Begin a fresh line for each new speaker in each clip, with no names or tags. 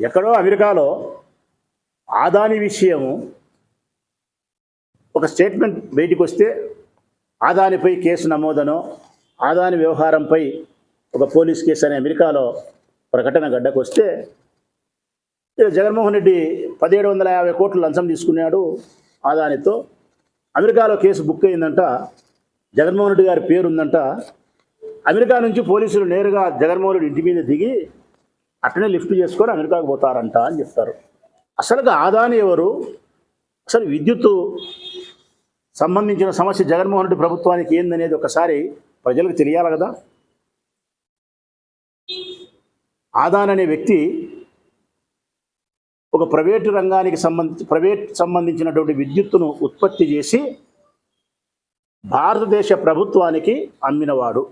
ఎక్కడో అమెరికాలో ఆదాని విషయము ఒక స్టేట్మెంట్ బయటికి వస్తే ఆదానిపై కేసు నమోదనో ఆదాని వ్యవహారంపై ఒక పోలీస్ కేసు అనే అమెరికాలో ప్రకటన గడ్డకు వస్తే జగన్మోహన్ రెడ్డి పదిహేడు వందల యాభై కోట్లు లంచం తీసుకున్నాడు ఆదానితో. అమెరికాలో కేసు బుక్ అయిందంట జగన్మోహన్ రెడ్డి గారి పేరు ఉందంట అమెరికా నుంచి పోలీసులు నేరుగా జగన్మోహన్ రెడ్డి ఇంటి మీద దిగి అట్లనే లిఫ్ట్ చేసుకొని అమెరికాకు పోతారంట అని చెప్తారు. అసలుగా ఆదాని ఎవరు? అసలు విద్యుత్ సంబంధించిన సమస్య జగన్మోహన్ రెడ్డి ప్రభుత్వానికి ఏందనేది ఒకసారి ప్రజలకు తెలియాలి కదా. ఆదాన్ అనే వ్యక్తి ఒక ప్రైవేటు రంగానికి సంబంధించి ప్రైవేట్ సంబంధించినటువంటి విద్యుత్తును ఉత్పత్తి చేసి భారతదేశ ప్రభుత్వానికి అమ్మినవాడు.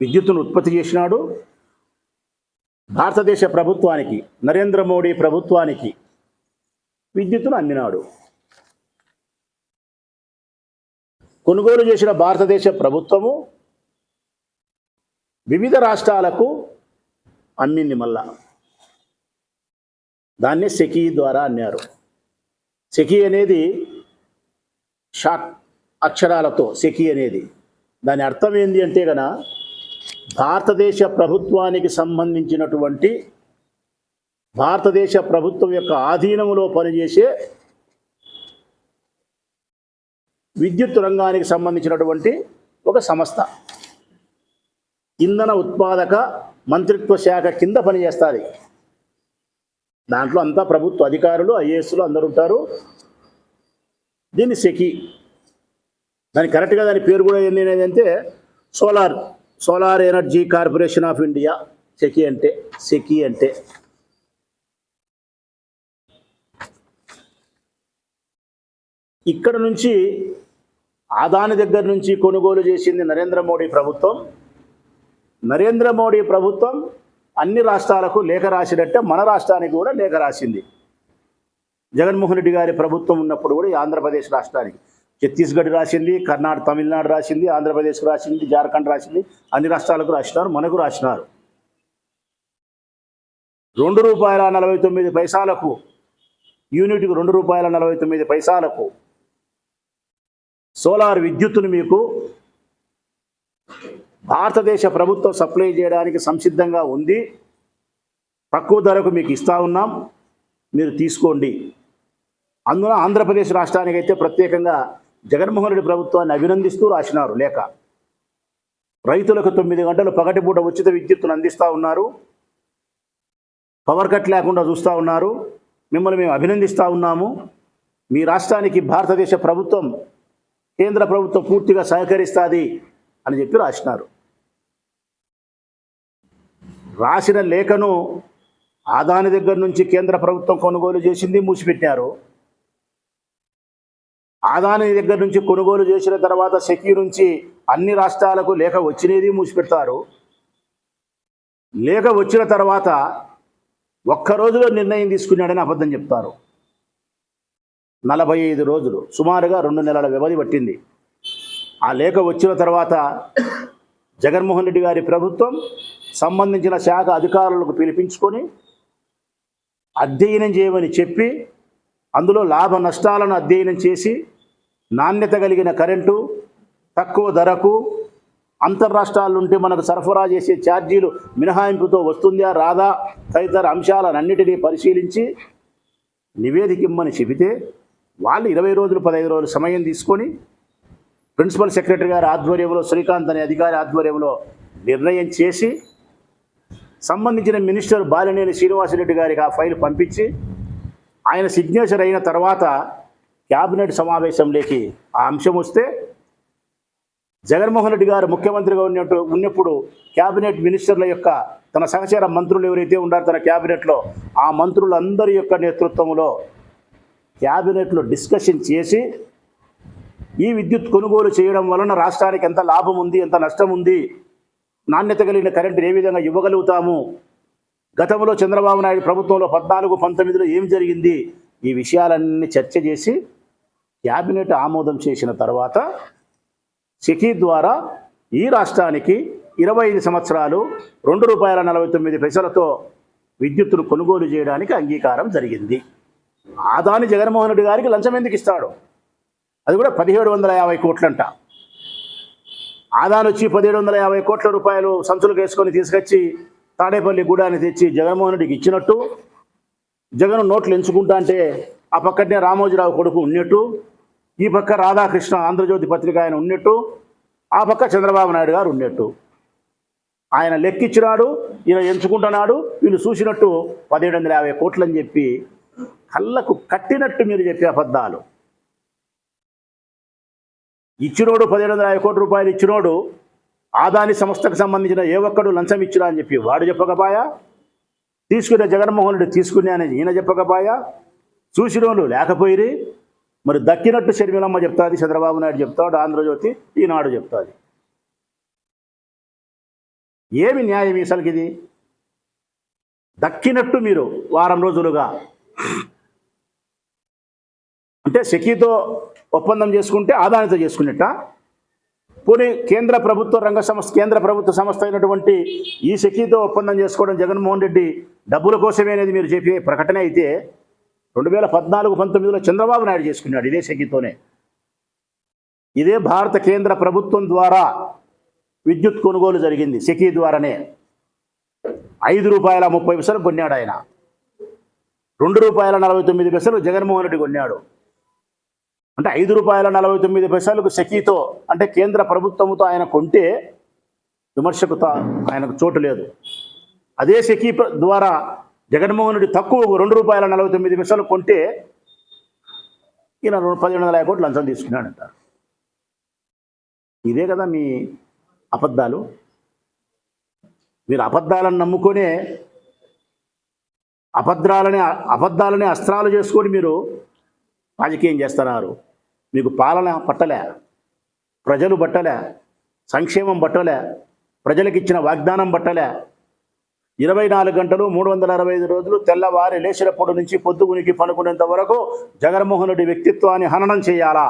విద్యుత్తును ఉత్పత్తి చేసినాడు. భారతదేశ ప్రభుత్వానికి నరేంద్ర మోడీ ప్రభుత్వానికి విద్యుత్తును అందినాడు. కొనుగోలు చేసిన భారతదేశ ప్రభుత్వము వివిధ రాష్ట్రాలకు అమ్మింది మళ్ళా. దాన్ని సెకీ ద్వారా అన్నారు. సెకీ అనేది షార్ట్ అక్షరాలతో సెకీ అనేది. దాని అర్థం ఏంటి అంటే గన భారతదేశ ప్రభుత్వానికి సంబంధించినటువంటి భారతదేశ ప్రభుత్వం యొక్క ఆధీనంలో పనిచేసే విద్యుత్ రంగానికి సంబంధించినటువంటి ఒక సంస్థ. ఇంధన ఉత్పాదక మంత్రిత్వ శాఖ కింద పనిచేస్తుంది. దాంట్లో అంతా ప్రభుత్వ అధికారులు ఐఏఎస్లు అందరు ఉంటారు. దీన్ని సెకి. దాని కరెక్ట్గా దాని పేరు కూడా ఏంది అంటే solar. Solar energy corporation of India SECI అంటే సెకి అంటే. ఇక్కడ నుంచి ఆదాని దగ్గర నుంచి కొనుగోలు చేసింది నరేంద్ర మోడీ ప్రభుత్వం. నరేంద్ర మోడీ ప్రభుత్వం అన్ని రాష్ట్రాలకు లేఖ రాసినట్టే మన రాష్ట్రానికి కూడా లేఖ రాసింది. జగన్మోహన్ రెడ్డి గారి ప్రభుత్వం ఉన్నప్పుడు కూడా ఈ ఆంధ్రప్రదేశ్ రాష్ట్రానికి. ఛత్తీస్గఢ్ రాసింది కర్ణాటక తమిళనాడు రాసింది ఆంధ్రప్రదేశ్ రాసింది జార్ఖండ్ రాసింది అన్ని రాష్ట్రాలకు రాసినారు మనకు రాసినారు. రెండు రూపాయల నలభై తొమ్మిది పైసలకు యూనిట్కు రెండు రూపాయల నలభై తొమ్మిది పైసలకు సోలార్ విద్యుత్తును మీకు భారతదేశ ప్రభుత్వం సప్లై చేయడానికి సంసిద్ధంగా ఉంది. తక్కువ ధరకు మీకు ఇస్తా ఉన్నాం. మీరు తీసుకోండి. అందున ఆంధ్రప్రదేశ్ రాష్ట్రానికి అయితే ప్రత్యేకంగా జగన్మోహన్ రెడ్డి ప్రభుత్వాన్ని అభినందిస్తూ రాసినారు లేఖ. రైతులకు తొమ్మిది గంటలు పగటిపూట ఉచిత విద్యుత్తును అందిస్తూ ఉన్నారు. పవర్ కట్ లేకుండా చూస్తూ ఉన్నారు. మిమ్మల్ని మేము అభినందిస్తూ ఉన్నాము. మీ రాష్ట్రానికి భారతదేశ ప్రభుత్వం కేంద్ర ప్రభుత్వం పూర్తిగా సహకరిస్తుంది అని చెప్పి రాసినారు. రాసిన లేఖను ఆదాని దగ్గర నుంచి కేంద్ర ప్రభుత్వం కొనుగోలు చేసింది మూసిపెట్టారు. ఆదాని దగ్గర నుంచి కొనుగోలు చేసిన తర్వాత సెక్యూ నుంచి అన్ని రాష్ట్రాలకు లేఖ వచ్చినది మూసిపెడతారు. లేఖ వచ్చిన తర్వాత ఒక్క రోజులో నిర్ణయం తీసుకున్నాడని అబద్ధం చెప్తారు. నలభై ఐదు రోజులు సుమారుగా రెండు నెలల వ్యవధి పట్టింది. ఆ లేఖ వచ్చిన తర్వాత జగన్మోహన్ రెడ్డి గారి ప్రభుత్వం సంబంధించిన శాఖ అధికారులకు పిలిపించుకొని అధ్యయనం చేయమని చెప్పి అందులో లాభ నష్టాలను అధ్యయనం చేసి నాణ్యత కలిగిన కరెంటు తక్కువ ధరకు అంతర్రాష్ట్రాల నుండి మనకు సరఫరా చేసే ఛార్జీలు మినహాయింపుతో వస్తుందా రాదా తదితర అంశాలన్నిటినీ పరిశీలించి నివేదిక ఇమ్మని చెబితే వాళ్ళు ఇరవై రోజులు పదహైదు రోజులు సమయం తీసుకొని ప్రిన్సిపల్ సెక్రటరీ గారి ఆధ్వర్యంలో శ్రీకాంత్ అనే అధికారి ఆధ్వర్యంలో నిర్ణయం చేసి సంబంధించిన మినిస్టర్ బాలినేని శ్రీనివాసరెడ్డి గారికి ఆ ఫైల్ పంపించి ఆయన సిగ్నేచర్ అయిన తర్వాత క్యాబినెట్ సమావేశంలోకి ఆ అంశం వస్తే జగన్మోహన్ రెడ్డి గారు ముఖ్యమంత్రిగా ఉన్నట్టు ఉన్నప్పుడు క్యాబినెట్ మినిస్టర్ల యొక్క తన సహచర మంత్రులు ఎవరైతే ఉన్నారో తన క్యాబినెట్లో ఆ మంత్రులందరి యొక్క నేతృత్వంలో క్యాబినెట్లో డిస్కషన్ చేసి ఈ విద్యుత్ కొనుగోలు చేయడం వలన రాష్ట్రానికి ఎంత లాభం ఉంది ఎంత నష్టం ఉంది నాణ్యత కలిగిన కరెంటు ఏ విధంగా ఇవ్వగలుగుతాము? గతంలో చంద్రబాబు నాయుడు ప్రభుత్వంలో పద్నాలుగు పంతొమ్మిదిలో ఏం జరిగింది? ఈ విషయాలన్నీ చర్చ చేసి క్యాబినెట్ ఆమోదం చేసిన తర్వాత సెకీ ద్వారా ఈ రాష్ట్రానికి ఇరవై ఐదు సంవత్సరాలు రెండు రూపాయల నలభై తొమ్మిది పైసలతో విద్యుత్తును కొనుగోలు చేయడానికి అంగీకారం జరిగింది. ఆదాని జగన్మోహన్ రెడ్డి గారికి లంచం ఎందుకు ఇస్తాడు? అది కూడా పదిహేడు వందల యాభై కోట్లంట. ఆదాని వచ్చి పదిహేడు వందల యాభై కోట్ల రూపాయలు సంచులకు వేసుకొని తీసుకొచ్చి తాడేపల్లి గూడాన్ని తెచ్చి జగన్మోహన్ రెడ్డికి ఇచ్చినట్టు జగన్ నోట్లు ఎంచుకుంటా అంటే ఆ పక్కనే రామోజీరావు కొడుకు ఉన్నట్టు ఈ పక్క రాధాకృష్ణ ఆంధ్రజ్యోతి పత్రిక ఆయన ఉన్నట్టు ఆ పక్క చంద్రబాబు నాయుడు గారు ఉన్నట్టు. ఆయన లెక్కిచ్చినాడు ఈయన ఎంచుకుంటున్నాడు వీళ్ళు చూసినట్టు పదిహేడు వందల యాభై కోట్లు అని చెప్పి కళ్ళకు కట్టినట్టు మీరు చెప్పే అబద్ధాలు. ఇచ్చినోడు పదిహేడు వందల యాభై కోట్ల రూపాయలు ఇచ్చినోడు ఆదాని సంస్థకు సంబంధించిన ఏ ఒక్కడు లంచం ఇచ్చినా అని చెప్పి వాడు చెప్పకపోయా? తీసుకునే జగన్మోహన్ రెడ్డి తీసుకునే అనేది ఈయన చెప్పకపోయా? చూసినోళ్ళు లేకపోయిరి. మరి దక్కినట్టు షర్మిలమ్మ చెప్తాది చంద్రబాబు నాయుడు చెప్తాడు ఆంధ్రజ్యోతి ఈనాడు చెప్తాది. ఏమి న్యాయం అసలుకి ఇది? దక్కినట్టు మీరు వారం రోజులుగా. అంటే సెకీతో ఒప్పందం చేసుకుంటే ఆదానితో చేసుకున్నట్ట పోనీ కేంద్ర ప్రభుత్వ రంగ సంస్థ కేంద్ర ప్రభుత్వ సంస్థ అయినటువంటి ఈ సెకీతో ఒప్పందం చేసుకోవడం జగన్మోహన్ రెడ్డి డబ్బుల కోసమే అనేది మీరు చెప్పే ప్రకటన అయితే రెండు వేల పద్నాలుగు పంతొమ్మిదిలో చంద్రబాబు నాయుడు చేసుకున్నాడు ఇదే సెకీతోనే. ఇదే భారత కేంద్ర ప్రభుత్వం ద్వారా విద్యుత్ కొనుగోలు జరిగింది సెకీ ద్వారానే. ఐదు రూపాయల ముప్పై పైసలు కొన్నాడు ఆయన. రెండు రూపాయల నలభై తొమ్మిది పైసలు జగన్మోహన్ రెడ్డి కొన్నాడు. అంటే ఐదు రూపాయల నలభై తొమ్మిది పైసలకు సెకీతో అంటే కేంద్ర ప్రభుత్వంతో ఆయన కొంటే విమర్శకు ఆయనకు చోటు లేదు. అదే సెకీ ద్వారా జగన్మోహన్ రెడ్డి తక్కువ రెండు రూపాయల నలభై తొమ్మిది పైసలు కొంటే ఈయన రెండు పదిహేను వందల యాభై కోట్లు లంచం తీసుకున్నాడు అంటారు ఇదే కదా మీ అబద్ధాలు? మీరు అబద్ధాలను నమ్ముకొనే అబద్ధాలని అబద్ధాలని అస్త్రాలు చేసుకొని మీరు రాజకీయం చేస్తున్నారు. మీకు పాలన పట్టలే. ప్రజలు బట్టలే సంక్షేమం బట్టలే ప్రజలకు ఇచ్చిన వాగ్దానం బట్టలే ఇరవై నాలుగు గంటలు మూడు వందల అరవై ఐదు రోజులు తెల్లవారి లేచినప్పటి నుంచి పొద్దుగునికి పనుకునేంత వరకు జగన్మోహన్ రెడ్డి వ్యక్తిత్వాన్ని హననం చేయాలా?